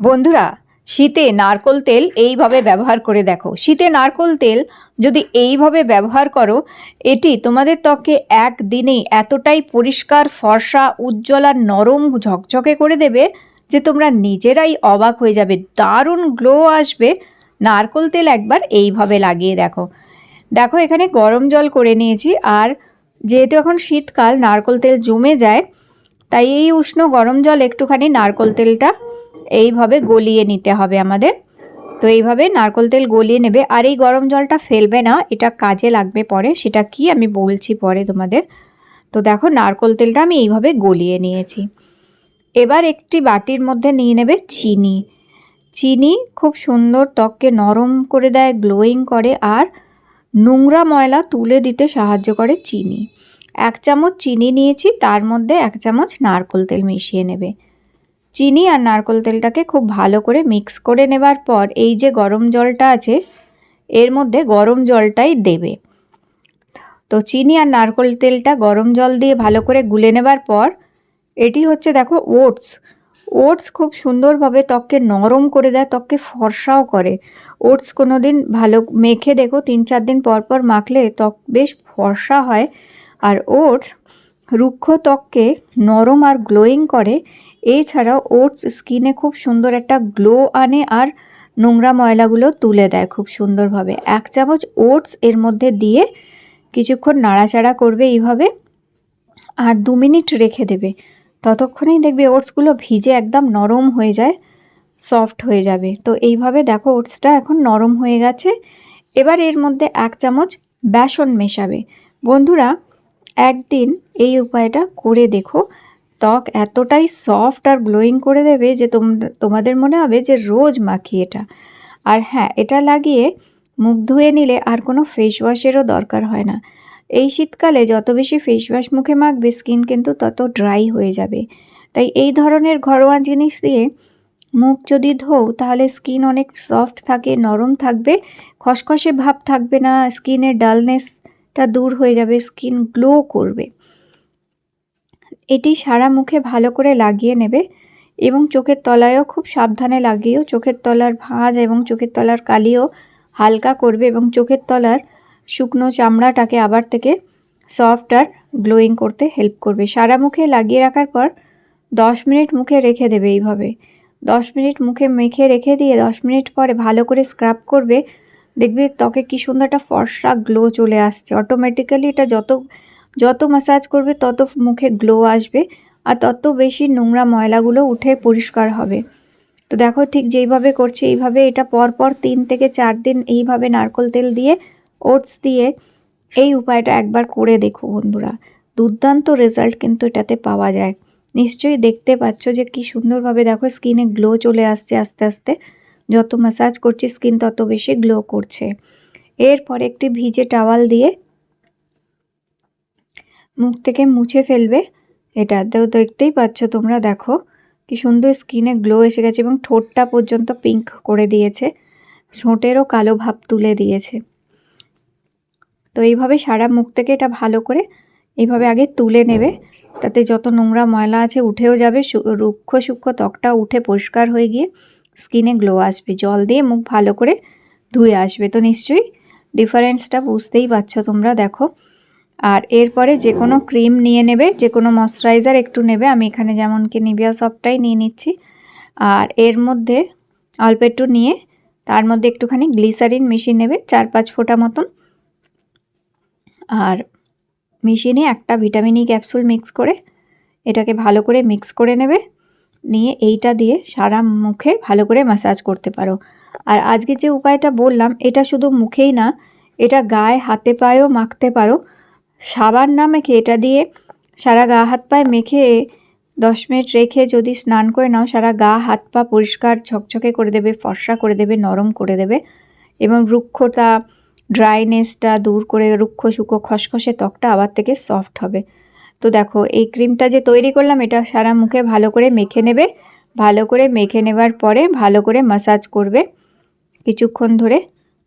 বন্ধুরা, শীতে নারকোল তেল এইভাবে ব্যবহার করে দেখো। শীতে নারকোল তেল যদি এইভাবে ব্যবহার করো, এটি তোমাদের ত্বকে একদিনেই এতটাই পরিষ্কার, ফর্সা, উজ্জ্বল আর নরম ঝকঝকে করে দেবে যে তোমরা নিজেরাই অবাক হয়ে যাবে, দারুণ গ্লো আসবে। নারকোল তেল একবার এইভাবে লাগিয়ে দেখো। দেখো, এখানে গরম জল করে নিয়েছি আর যেহেতু এখন শীতকাল, নারকোল তেল জমে যায়, তাই এই উষ্ণ গরম জল একটুখানি নারকোল তেলটা এইভাবে গলিয়ে নিতে হবে আমাদের। তো এইভাবে নারকোল তেল গলিয়ে নেবে। আর এই গরম জলটা ফেলবে না, এটা কাজে লাগবে পরে। সেটা কি আমি বলছি পরে তোমাদের। তো দেখো নারকোল তেলটা আমি এইভাবে গলিয়ে নিয়েছি। এবার একটি বাটির মধ্যে নিয়ে নেবে চিনি। চিনি খুব সুন্দর ত্বককে নরম করে দেয় গ্লোয়িং করে, আর নোংরা ময়লা তুলে দিতে সাহায্য করে চিনি। এক চামচ চিনি নিয়েছি, তার মধ্যে এক চামচ নারকোল তেল মিশিয়ে নেবে। চিনি আর নারকোল তেলটাকে খুব ভালো করে মিক্স করে নেবার পর এই যে গরম জলটা আছে, এর মধ্যে গরম জলটাই দেবে। তো চিনি আর নারকোল তেলটা গরম জল দিয়ে ভালো করে গুলে নেবার পর, এটি হচ্ছে দেখো ওটস। ওটস খুব সুন্দরভাবে ত্বককে নরম করে দেয়, ত্বককে ফর্সাও করে। ওটস কোনো দিন ভালো মেখে দেখো, তিন চার দিন পর পর মাখলে ত্বক বেশ ফর্সা হয়। আর ওটস রুক্ষ ত্বককে নরম আর গ্লোয়িং করে এছাড়াও ওটস স্কিনে খুব সুন্দর একটা গ্লো আনে আর নোংরা ময়লাগুলো তুলে দেয় খুব সুন্দরভাবে। এক চামচ ওটস এর মধ্যে দিয়ে কিছুক্ষণ নাড়াচাড়া করবে এইভাবে আর দু মিনিট রেখে দেবে। ততক্ষণেই দেখবে ওটসগুলো ভিজে একদম নরম হয়ে যায়, সফট হয়ে যাবে। তো এইভাবে দেখো ওটসটা এখন নরম হয়ে গেছে। এবার এর মধ্যে এক চামচ বেসন মেশাবে। বন্ধুরা, একদিন এই উপায়টা করে দেখো। ত্বক এতটাই সফট আর গ্লোয়িং করে দেবে যে তোমাদের মনে হবে যে রোজ মাখি এটা। আর হ্যাঁ এটা লাগিয়ে মুখ ধুয়ে নিলে আর কোনো ফেস ওয়াশেরও দরকার হয় না। এই শীতকালে যত বেশি ফেস ওয়াশ মুখে মাখবে স্কিন কিন্তু তত ড্রাই হয়ে যাবে। তাই এই ধরনের ঘরোয়া জিনিস দিয়ে মুখ যদি ধোও, তাহলে স্কিন অনেক সফট থাকে, নরম থাকবে, খসখসে ভাব থাকবে না স্কিনের ডালনেসটা দূর হয়ে যাবে স্কিন গ্লো করবে। এটি সারা মুখে ভালো করে লাগিয়ে নেবে এবং চোখের তলায়ও খুব সাবধানে লাগিয়েও চোখের তলার ভাঁজ এবং চোখের তলার কালিও হালকা করবে এবং চোখের তলার শুকনো চামড়াটাকে আবার থেকে সফট আর গ্লোয়িং করতে হেল্প করবে। সারা মুখে লাগিয়ে রাখার পর দশ মিনিট মুখে রেখে দেবে এইভাবে। দশ মিনিট মুখে মেখে রেখে দিয়ে দশ মিনিট পরে ভালো করে স্ক্রাব করবে। দেখবে ত্বকে কী সুন্দর একটা ফর্সা গ্লো চলে আসছে। অটোমেটিক্যালি এটা যত যত ম্যাসাজ করবে, তত মুখে গ্লো আসবে আর তত বেশি নোংরা ময়লাগুলো উঠে পরিষ্কার হবে। তো দেখো ঠিক যেইভাবে করছে, এইভাবে এটা পরপর তিন থেকে চার দিন এইভাবে নারকল তেল দিয়ে, ওটস দিয়ে এই উপায়টা একবার করে দেখো বন্ধুরা। দুর্দান্ত রেজাল্ট কিন্তু এটাতে পাওয়া যায়। নিশ্চয়ই দেখতে পাচ্ছ যে কি সুন্দরভাবে দেখো স্কিনে গ্লো চলে আসছে আস্তে আস্তে। যত ম্যাসাজ করছি, স্কিন তত বেশি গ্লো করছে। এরপর একটি ভিজে টাওয়াল দিয়ে মুখ থেকে মুছে ফেলবে। এটা তো দেখতেই পাচ্ছ তোমরা, দেখো। কি সুন্দর স্কিনে গ্লো এসে গেছে এবং ঠোঁটটা পর্যন্ত পিঙ্ক করে দিয়েছে। ঠোঁটেরও কালো ভাব তুলে দিয়েছে। তো এইভাবে সারা মুখ থেকে এটা ভালো করে এইভাবে আগে তুলে নেবে। তাতে যত নোংরা ময়লা আছে উঠেও যাবে রুক্ষ সূক্ষ্ম ত্বকটা উঠে পরিষ্কার হয়ে গিয়ে স্কিনে গ্লো আসবে। জল দিয়ে মুখ ভালো করে ধুয়ে আসবে। তো নিশ্চয়ই ডিফারেন্সটা বুঝতেই পারছ তোমরা, দেখো। আর এরপরে যে কোনো ক্রিম নিয়ে নেবে, যে কোনো ময়শ্চারাইজার একটু নেবে, আমি এখানে যেমন কি নিবিয়া সফটটাই নিয়ে নিচ্ছি। আর এর মধ্যে অল্প একটু নিয়ে তার মধ্যে একটুখানি গ্লিসারিন মিশিয়ে নেবে, চার পাঁচ ফোঁটা মতন। আর মিশিয়ে নিয়ে একটা ভিটামিন ই ক্যাপসুল মিক্স করে এটাকে ভালো করে মিক্স করে নেবে। নিয়ে এইটা দিয়ে সারা মুখে ভালো করে ম্যাসাজ করতে পারো। আর আজকে যে উপায়টা বললাম, এটা শুধু মুখেই না, এটা গায়ে, হাতে পায়েও মাখতে পারো। সাবান না মেখে, এটা দিয়ে সারা গা, হাত পায়ে মেখে দশ মিনিট রেখে যদি স্নান করে নাও, সারা গা, হাত পা পরিষ্কার, ঝকঝকে করে দেবে, ফর্সা করে দেবে, নরম করে দেবে এবং রুক্ষতা, ড্রাইনেসটা দূর করে রুক্ষ শুকো খসখসে ত্বকটা আবার থেকে সফট হবে। তো দেখো, এই ক্রিমটা যে তৈরি করলাম, এটা সারা মুখে ভালো করে মেখে নেবে। ভালো করে মেখে নেবার পরে ভালো করে মাসাজ করবে কিছুক্ষণ ধরে।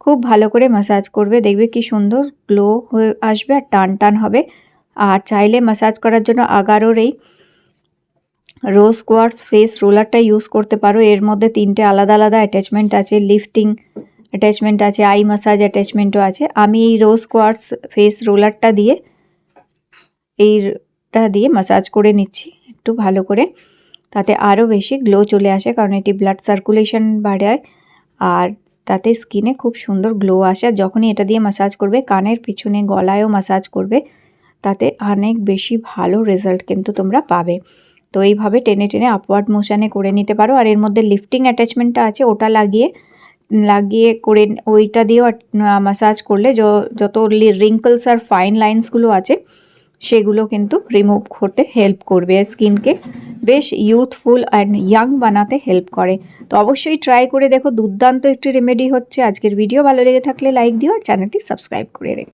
খুব ভালো করে মাসাজ করবে, দেখবে কি সুন্দর গ্লো হয়ে আসবে আর টান টান হবে। আর চাইলে মাসাজ করার জন্য আগারোর এই রোজ কোয়ার্স ফেস রোলারটা ইউজ করতে পারো। এর মধ্যে তিনটে আলাদা আলাদা অ্যাটাচমেন্ট আছে লিফটিং অ্যাটাচমেন্ট আছে আই ম্যাসাজ অ্যাটাচমেন্টও আছে। আমি এই রোজ কোয়ার্টস ফেস রোলারটা দিয়ে, এইটা দিয়ে মাসাজ করে নিচ্ছি একটু ভালো করে। তাতে আরও বেশি গ্লো চলে আসে, কারণ এটি ব্লাড সার্কুলেশন বাড়ায়। আর তাতে স্কিনে খুব সুন্দর গ্লো আসে। আর যখনই এটা দিয়ে মাসাজ করবে, কানের পিছনে গলায়ও মাসাজ করবে। তাতে অনেক বেশি ভালো রেজাল্ট কিন্তু তোমরা পাবে। তো এইভাবে টেনে টেনে আপওয়ার্ড মোশানে করে নিতে পারো। আর এর মধ্যে লিফটিং অ্যাটাচমেন্টটা আছে, ওটা লাগিয়ে লাগিয়ে করে ওইটা দিয়েও মাসাজ করলে যত রিঙ্কলস আর ফাইন লাইন্সগুলো আছে, সেগুলো কিন্তু রিমুভ করতে হেল্প করবে স্কিনকে বেশ ইউথফুল অ্যান্ড ইয়াং বানাতে হেল্প করে। তো অবশ্যই ট্রাই করে দেখো, দুর্দান্ত একটি রেমেডি হচ্ছে আজকের ভিডিও ভালো লেগে থাকলে লাইক দিও আর চ্যানেলটি সাবস্ক্রাইব করে রেখো।